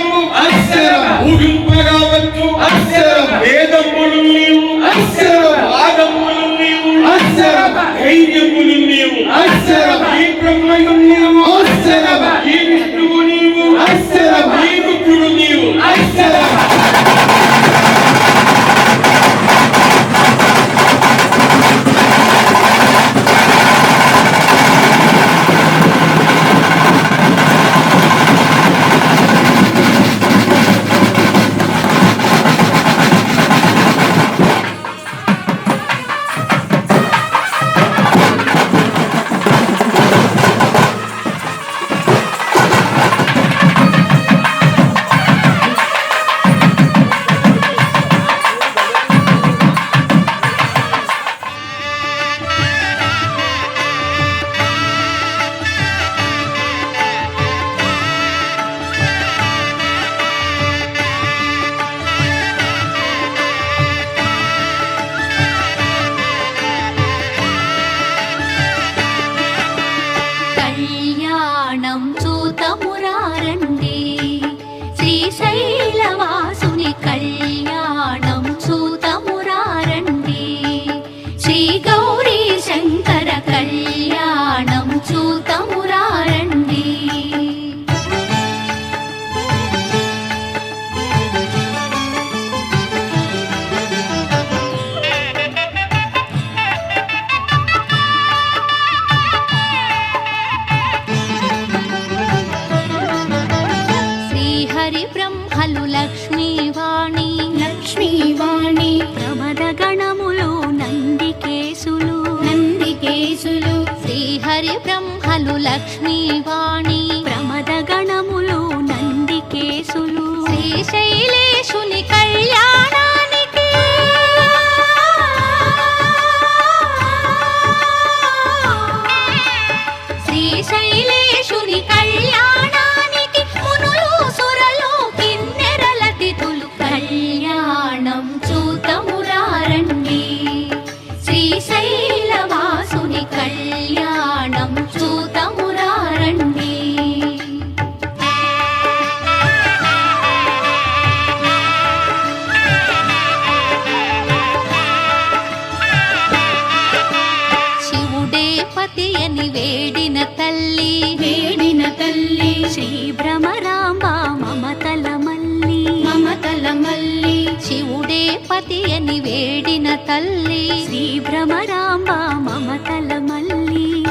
ஒன்றும் हलु लक्ष्मीवाणी వేడిన తల్లి. వేడిన తల్లి. శ్రీ భ్రమరాంబ మమతల మల్లి. మమతల మల్లి. శివుడే పతి అని వేడిన తల్లి. శ్రీ భ్రమరాంబ మమతల మల్లి.